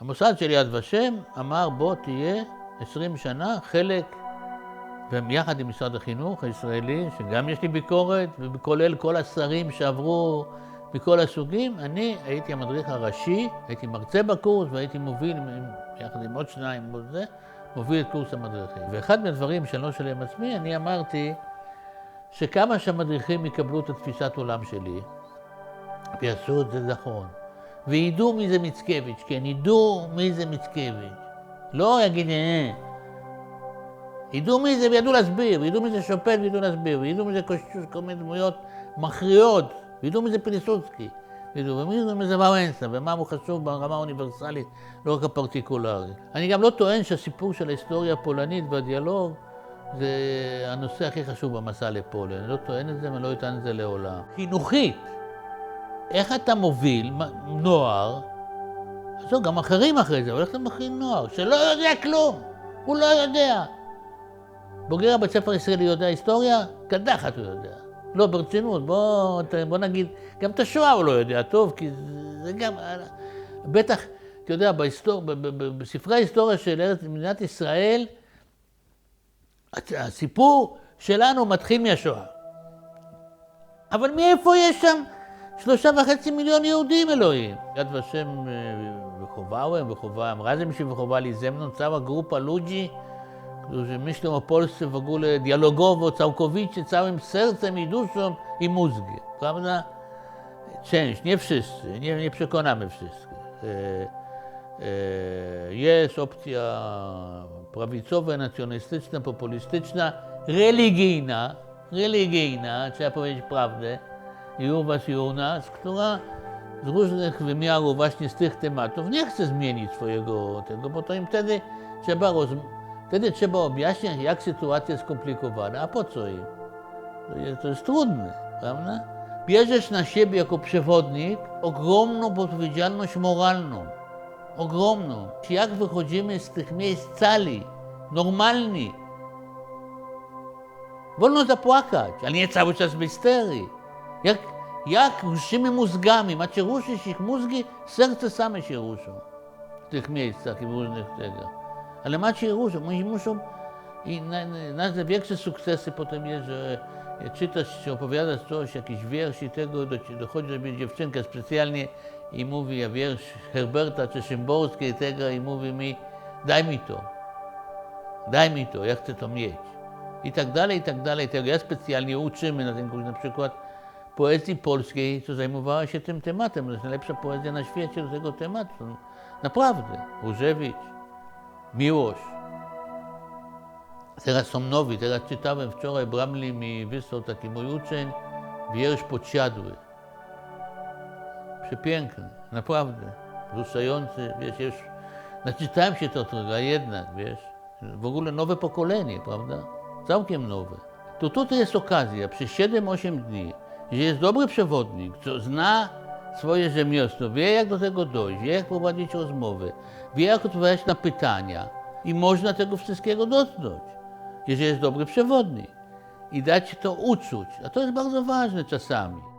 המוסד של יד ושם אמר בוא תהיה 20 שנה חלק, ויחד עם משרד החינוך הישראלי, שגם יש לי ביקורת, וכולל כל השרים שעברו מכל הסוגים, אני הייתי המדריך הראשי, הייתי מרצה בקורס והייתי מוביל, יחד עם עוד שניים, זה, מוביל את קורס המדריכים. ואחד מהדברים שאני לא שלם עצמי, אני אמרתי שכמה שהמדריכים יקבלו את התפיסת עולם שלי, ויעשו את זה נכון, וידעו מי זה מצקביץ', כן, ידעו מי זה מצקביץ'. לא יגיד, אה, ידעו מי זה וידעו להסביר, וידעו מי זה שופט וידעו להסביר, וידעו מי זה קושטוש, כל מיני דמויות מכריעות, וידעו מי זה פיליסוצקי, וידעו מי זה ואנסה, ומה הוא חשוב ברמה האוניברסלית, לא רק הפרטיקולרי. אני גם לא טוען שהסיפור של ההיסטוריה הפולנית והדיאלוג זה הנושא הכי חשוב במסע לפולין. אני לא טוען את זה ואני לא אטען את זה לעולם. חינוכית, איך אתה מוביל נוער, עזוב, גם אחרים אחרי זה, אבל איך אתה מכין נוער שלא יודע כלום, הוא לא יודע. בוגר הבית ספר הישראלי יודע היסטוריה? קדחת הוא יודע. לא, ברצינות, בוא, בוא נגיד, גם את השואה הוא לא יודע טוב, כי זה גם, בטח, אתה יודע, בהיסטור, בספרי ההיסטוריה של מדינת ישראל, הסיפור שלנו מתחיל מהשואה. אבל מאיפה יש שם שלושה וחצי מיליון יהודים, אלוהים? יד ושם וחובאוהם וחובאם רזמשי וחובאלי זמנון cała grupa ludzi, którzy myślą o Polsce w ogóle dialogowo, całkowicie, całym sercem i duszą i mózgiem, prawda? Część, nie wszyscy, nie, nie przekonamy wszystkich. E, e, jest opcja prawicowa, nacjonalistyczna, populistyczna, religijna, religijna, trzeba powiedzieć prawdę, i u was, i u nas, która z różnych wymiarów, właśnie z tych tematów, nie chce zmienić swojego tego, bo to im wtedy trzeba, roz... wtedy trzeba objaśniać, jak sytuacja jest skomplikowana, a po co im? To jest, to jest trudne, prawda? Bierzesz na siebie jako przewodnik ogromną odpowiedzialność moralną, ogromną. Jak wychodzimy z tych miejsc cali, normalni? Wolno zapłakać, ale nie cały czas w. Jak, jak ruszymy mózgami, macie ruszyć ich mózgi, serce same się ruszą w tych miejscach i w różnych tego. Ale macie je ruszyć, oni muszą i na, na, na większe sukcesy potem jest, że czytasz czy opowiadasz coś, jakiś wiersz i tego, do, dochodzi, żeby dziewczynka specjalnie i mówi, ja wiersz Herberta czy Szymborskiej tego i mówi mi, daj mi to, daj mi to, ja chcę to mieć. I tak dalej, i tak dalej. Tego ja specjalnie uczymy na tym kursie, na przykład poezji polskiej, co zajmowała się tym tematem. To jest najlepsza poezja na świecie do tego tematu. Naprawdę. Różewicz, Miłość. Teraz są nowi. Teraz czytałem wczoraj, Bramli mi wysłał taki mój uczeń, wiersz podsiadły. Przepiękny, naprawdę. Wzruszający, wiesz, już naczytałem się to trochę, a jednak, wiesz, w ogóle nowe pokolenie, prawda? Całkiem nowe. To tutaj jest okazja, przez 7-8 dni, jest dobry przewodnik, co zna swoje rzemiosło, wie jak do tego dojść, wie jak prowadzić rozmowy, wie jak odpowiadać na pytania i można tego wszystkiego dotknąć, jeżeli jest dobry przewodnik i dać to uczuć, a to jest bardzo ważne czasami.